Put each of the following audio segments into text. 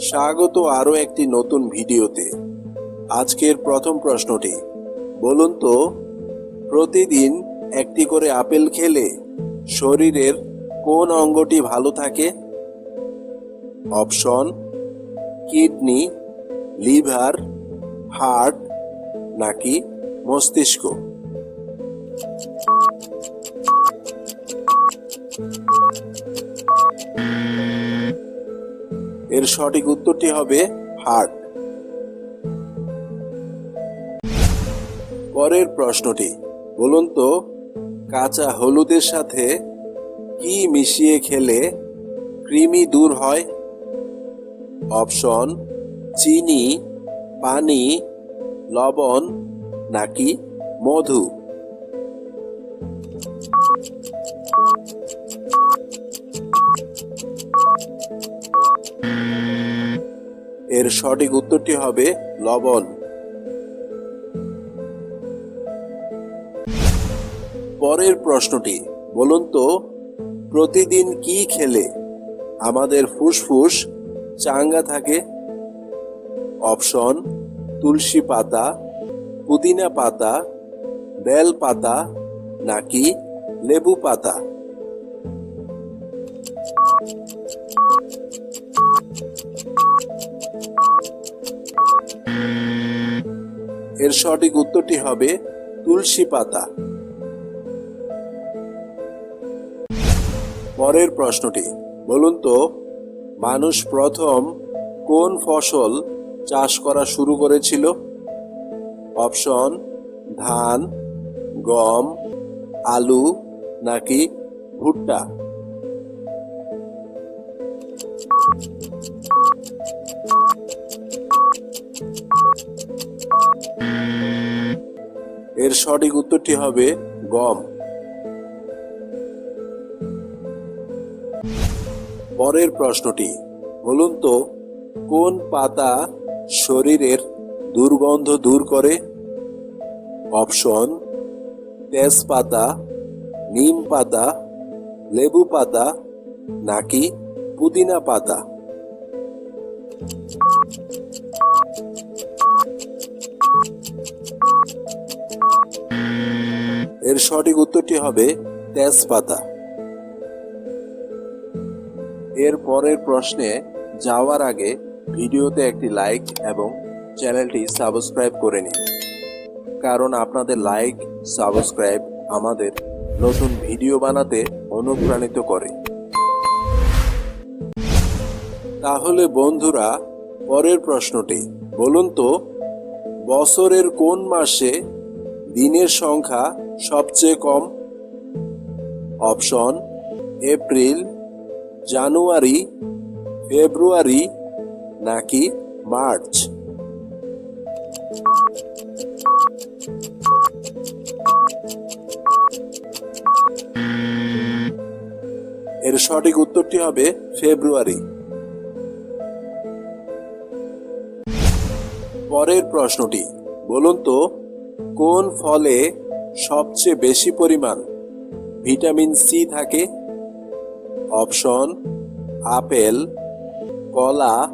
স্বাগত আরও একটি নতুন ভিডিওতে। আজকের প্রথম প্রশ্নটি, বলুন তো, প্রতিদিন একটি করে আপেল খেলে শরীরের কোন অঙ্গটি ভালো থাকে? অপশন, কিডনি, লিভার, হার্ট নাকি মস্তিষ্ক? এর সঠিক উত্তরটি হবে হার্ট। পরের প্রশ্নটি, বলুন তো, কাঁচা হলুদের সাথে কি মিশিয়ে খেলে কৃমি দূর হয়? অপশন, চিনি, পানি, লবণ নাকি মধু? এর সঠিক উত্তরটি হবে লবণ। পরের প্রশ্নটি, বলুন তো, প্রতিদিন কি খেলে? আমাদের ফুসফুস, চাঙ্গা থাকে। অপশন, তুলসী পাতা, পুদিনা পাতা, বেল পাতা, নাকি লেবু পাতা? এর সঠিক উত্তরটি হবে তুলসী পাতা। পরের প্রশ্নটি, বলুন তো, মানুষ প্রথম কোন ফসল চাষ করা শুরু করেছিল? অপশন, ধান, গম, আলু নাকি ভুট্টা? এর সঠিক উত্তরটি হবে গম। পরের প্রশ্নটি, বলুন তো, কোন পাতা শরীরের দুর্গন্ধ দূর করে? অপশন, তেজপাতা, নিম পাতা, লেবু পাতা নাকি পুদিনা পাতা? সঠিক উত্তরটি হবে তেজপাতা। এর পরের প্রশ্নে যাওয়ার আগে ভিডিওতে একটি লাইক এবং চ্যানেলটি সাবস্ক্রাইব করে নিন। কারণ আপনাদের লাইক, সাবস্ক্রাইব আমাদের নতুন ভিডিও বানাতে অনুপ্রাণিত করে। তাহলে বন্ধুরা, পরের প্রশ্নটি, বলুন তো, বছরের কোন মাসে দিনের সংখ্যা সবচেয়ে কম অপশন এপ্রিল, জানুয়ারি, ফেব্রুয়ারি নাকি মার্চ? এর সঠিক উত্তরটি হবে ফেব্রুয়ারি। পরের প্রশ্নটি, বলুন তো, কোন ফলে সবচেয়ে বেশি পরিমাণ ভিটামিন সি থাকে। অপশন, আপেল, কলা,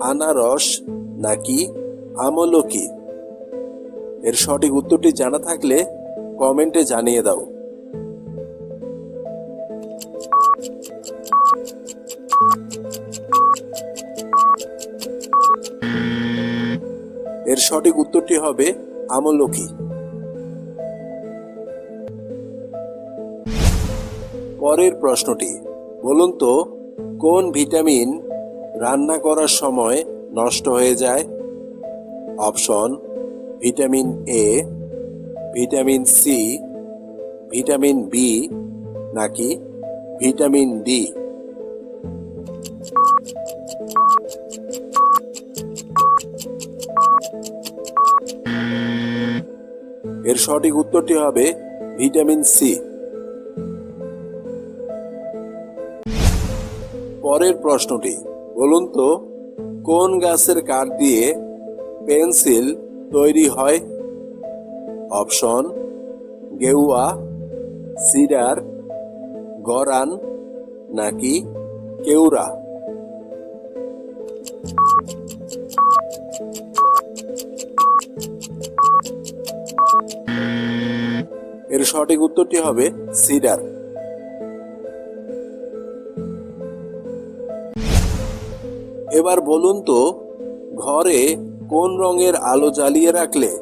আনারস নাকি আমলকি। এর সঠিক উত্তরটি জানা থাকলে কমেন্টে জানিয়ে দাও। এর সঠিক উত্তরটি হবে আমলকি। পরের প্রশ্নটি, বলুন তো, কোন ভিটামিন রান্না করার সময় নষ্ট হয়ে যায়? Option, vitamin A vitamin C vitamin B নাকি ভিটামিন ডি এর সঠিক উত্তরটি হবে ভিটামিন সি পরের প্রশ্নটি, বলুন তো, কোন গাছের কাঠ দিয়ে পেন্সিল তৈরি হয়? অপশন, গেউয়া, সিডার, গরান, নাকি কেউরা এর সঠিক উত্তরটি হবে সিডার। এবার বলুন তো, ঘরে কোন রঙের আলো জ্বালিয়ে রাখলে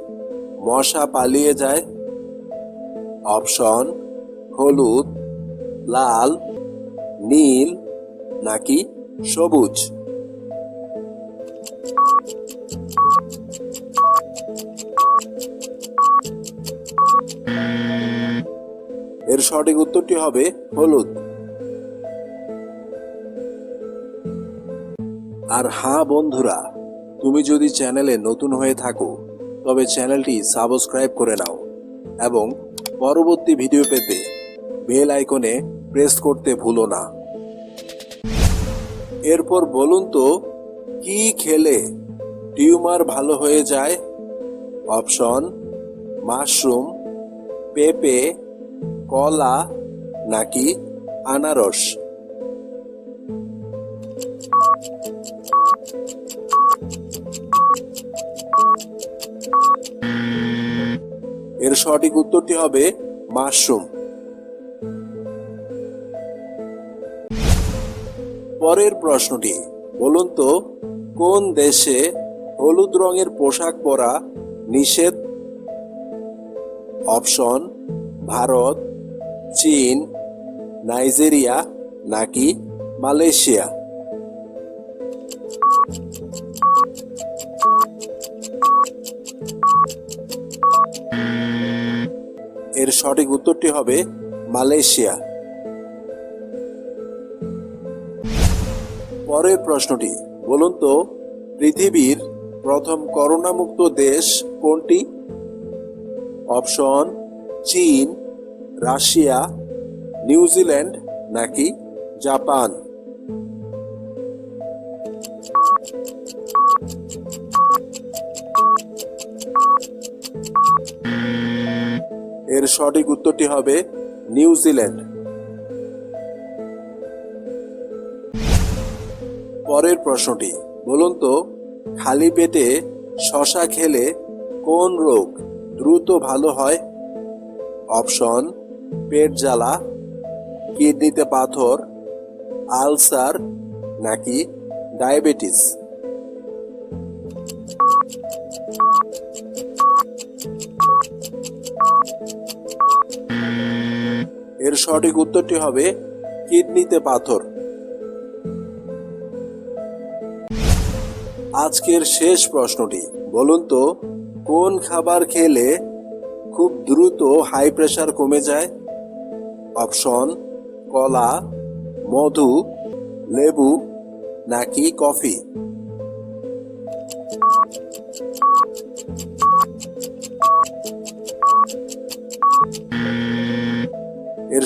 মশা পালিয়ে যায়? অপশন, হলুদ, লাল, নীল, নাকি সবুজ? এর সঠিক উত্তরটি হবে হলুদ। আর হ্যাঁ বন্ধুরা, তুমি যদি চ্যানেলে নতুন হয়ে থাকো, তবে চ্যানেলটি সাবস্ক্রাইব করে নাও এবং পরবর্তী ভিডিও পেতে বেল আইকনে প্রেস করতে ভুলো না। এরপর বলুন তো, কি খেলে টিউমার ভালো হয়ে যায়? অপশন, মাশরুম, পেঁপে, কলা নাকি আনারস? এর সঠিক উত্তরটি হবে মাশরুম। পরের প্রশ্নটি, বলুন তো, কোন দেশে হলুদ রঙের পোশাক পরা নিষেধ? অপশন, ভারত, চীন, নাইজেরিয়া নাকি মালয়েশিয়া? সঠিক উত্তরটি হবে মালয়েশিয়া। পরের প্রশ্নটি, বলুন তো, পৃথিবীর প্রথম করোনামুক্ত দেশ কোনটি? অপশন, চীন, রাশিয়া, নিউজিল্যান্ড নাকি জাপান? এর সঠিক উত্তরটি হবে নিউজিল্যান্ড পরের প্রশ্নটি, বলুন তো, খালি পেটে শশা খেলে কোন রোগ দ্রুত ভালো হয়? অপশন, পেট জ্বালা, কিডনিতে পাথর, আলসার, নাকি ডায়াবেটিস? এর সঠিক উত্তরটি হবে কিডনিতে পাথর। আজকের শেষ প্রশ্নটি, বলুন তো, কোন খাবার খেলে খুব দ্রুত হাই প্রেশার কমে যায়? অপশন, কলা, মধু, লেবু, নাকি কফি?